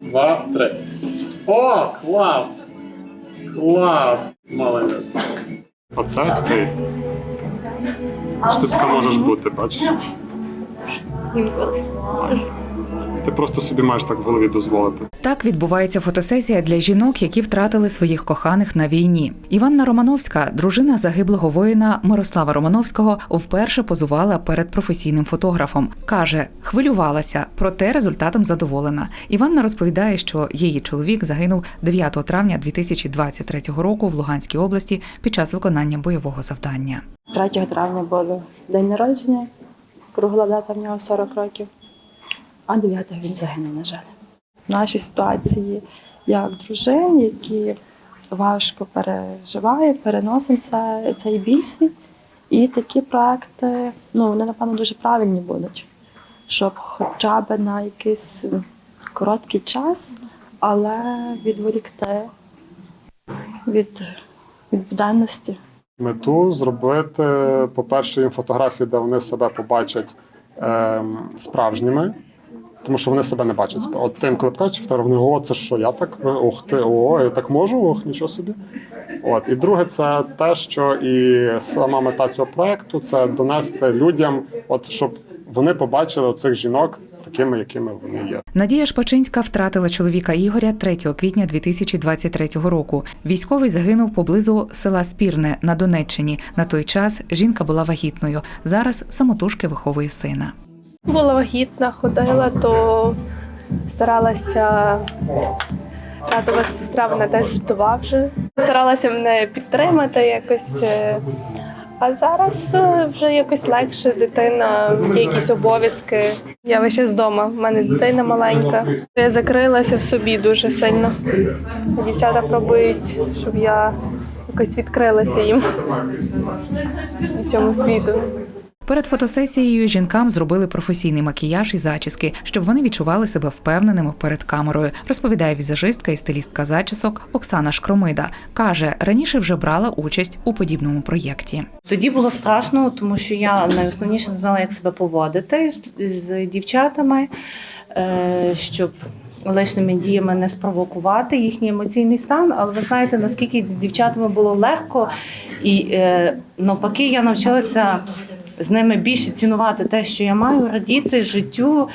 Два, три. О, клас! Клас! Молодець. Оце ти. Що ти така можеш бути, бачиш? Інколи. Ти просто собі маєш так в голові дозволити. Так відбувається фотосесія для жінок, які втратили своїх коханих на війні. Іванна Романовська, дружина загиблого воїна Мирослава Романовського, вперше позувала перед професійним фотографом. каже, хвилювалася, проте результатом задоволена. Іванна розповідає, що її чоловік загинув 9 травня 2023 року в Луганській області під час виконання бойового завдання. 3 травня було день народження, кругла дата в нього 40 років, а 9 він загинув, на жаль. В нашій ситуації, як дружин, які важко переживають, переносимо це, цей біль свій. І такі проекти, ну, вони, напевно, дуже правильні будуть, щоб хоча б на якийсь короткий час, але відволікти від відповідальності. Мету зробити, по-перше, їм фотографії, де вони себе побачать ем, справжніми, тому що вони себе не бачать. От ти їм коли покажеш фотографію, вони о, це що, я так? Ох ти, о, я так можу, ох, нічого собі. От. І друге, це те, що і сама мета цього проекту це донести людям, от, щоб вони побачили цих жінок такими, якими вони є. Надія Шпачинська втратила чоловіка Ігоря 3 квітня 2023 року. Військовий загинув поблизу села Спірне на Донеччині. На той час жінка була вагітною. Зараз самотужки виховує сина. Була вагітна, ходила, то старалася. Татова сестра, вона теж ждова вже. Старалася мене підтримати якось. е, А зараз е, вже якось легше, дитина, є якісь обов'язки. Я весь час вдома, в мене дитина маленька. Я закрилася в собі дуже сильно. Дівчата пробують, щоб я якось відкрилася їм цьому світу. Перед фотосесією жінкам зробили професійний макіяж і зачіски, щоб вони відчували себе впевненими перед камерою. Розповідає візажистка і стилістка зачісок Оксана Шкромида. каже, раніше вже брала участь у подібному проєкті. Тоді було страшно, тому що я найосновніше не знала, як себе поводити з, дівчатами, е, щоб лишніми діями не спровокувати їхній емоційний стан. Але ви знаєте, наскільки з дівчатами було легко, і е, навпаки, я навчилася з ними більше цінувати те, що я маю, радіти життю.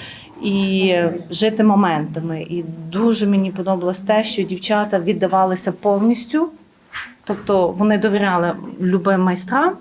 І жити моментами. І дуже мені подобалось те, що дівчата віддавалися повністю, тобто вони довіряли любим майстрам,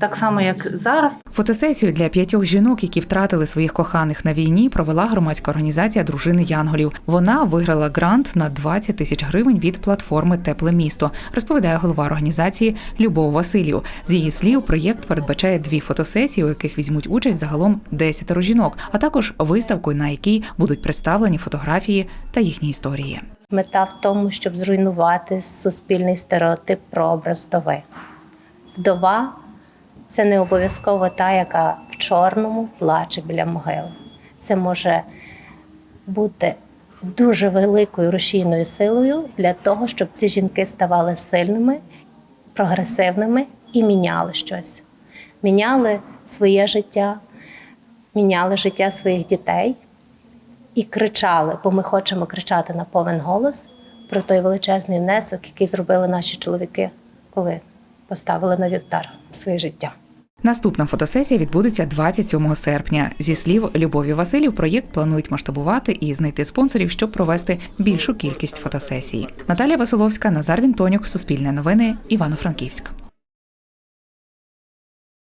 так само як зараз. Фотосесію для п'ятьох жінок, які втратили своїх коханих на війні, провела громадська організація Дружини Янголів. Вона виграла грант на 20 тисяч гривень від платформи Тепле місто, розповідає голова організації Любов Васильів. З її слів, проєкт передбачає дві фотосесії, у яких візьмуть участь загалом 10 жінок, а також виставку, на якій будуть представлені фотографії та їхні історії. Мета в тому, щоб зруйнувати суспільний стереотип про образ вдови. Вдова це не обов'язково та, яка в чорному плаче біля могили. Це може бути дуже великою рушійною силою для того, щоб ці жінки ставали сильними, прогресивними і міняли щось. Міняли своє життя, міняли життя своїх дітей і кричали, бо ми хочемо кричати на повен голос про той величезний внесок, який зробили наші чоловіки, коли поставили на вівтар своє життя. Наступна фотосесія відбудеться 27 серпня. Зі слів Любові Василів, проєкт планують масштабувати і знайти спонсорів, щоб провести більшу кількість фотосесій. Наталія Василовська, Назар Вінтонюк, Суспільне новини, Івано-Франківськ.